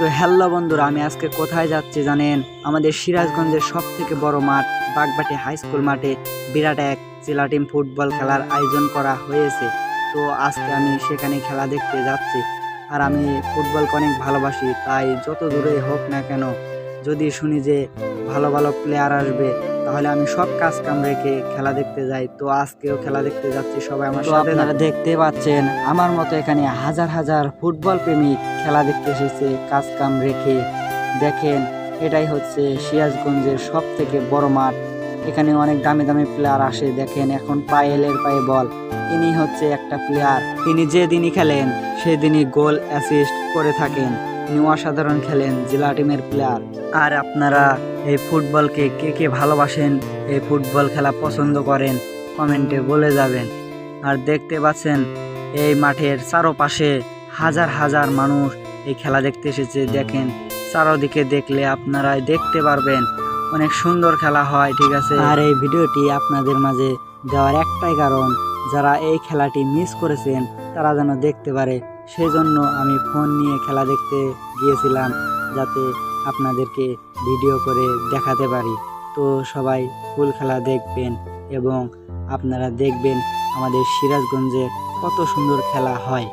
তো হ্যালো বন্ধুরা, আমি আজকে কোথায় যাচ্ছি জানেন? আমাদের সিরাজগঞ্জের সব থেকে বড় মাঠ, বাগবাটি হাই স্কুল মাঠে বিরাট এক জেলা টিম ফুটবল খেলার আয়োজন করা হয়েছে। তো আজকে আমি সেখানে খেলা দেখতে যাচ্ছি। আর আমি ফুটবলকে অনেক ভালোবাসি, তাই যত দূরেই হোক না কেন, যদি শুনি যে ভালো ভালো প্লেয়ার আসবে তাহলে আমি সব কাজ কাম রেখে খেলা দেখতে যাই। তো আজকেও খেলা দেখতে যাচ্ছি সবাই আমার সাথে আপনারা দেখতে পাচ্ছেন আমার মতো এখানে হাজার হাজার ফুটবল প্রেমিক খেলা দেখতে এসেছে কাজ কাম রেখে। দেখেন এটাই হচ্ছে সিরাজগঞ্জের সব থেকে বড় মাঠ। এখানে অনেক দামি দামি প্লেয়ার আসে। দেখেন এখন পায়েলের পায়ে বল ইনি হচ্ছে একটা প্লেয়ার তিনি যেদিনই খেলেন সেদিনই গোল অ্যাসিস্ট করে থাকেন তিনি অসাধারণ খেলেন জেলা টিমের প্লেয়ার আর আপনারা এই ফুটবলকে কে কে ভালোবাসেন, এই ফুটবল খেলা পছন্দ করেন, কমেন্টে বলে যাবেন। আর দেখতে পাচ্ছেন, এই মাঠের চারোপাশে হাজার হাজার মানুষ এই খেলা দেখতে এসেছে। দেখেন, চারোদিকে দেখলে আপনারাই দেখতে পারবেন। অনেক সুন্দর খেলা হয়, ঠিক আছে? আর এই ভিডিওটি আপনাদের মাঝে দেওয়ার একটাই কারণ, যারা এই খেলাটি মিস করেছেন, তারা যেন দেখতে পারে সেজন্য আমি ফোন নিয়ে খেলা দেখতে গিয়েছিলাম যাতে আপনাদেরকে ভিডিও করে দেখাতে পারি। তো সবাই ফুল খেলা দেখবেন এবং আপনারা দেখবেন আমাদের সিরাজগঞ্জে কত সুন্দর খেলা হয়।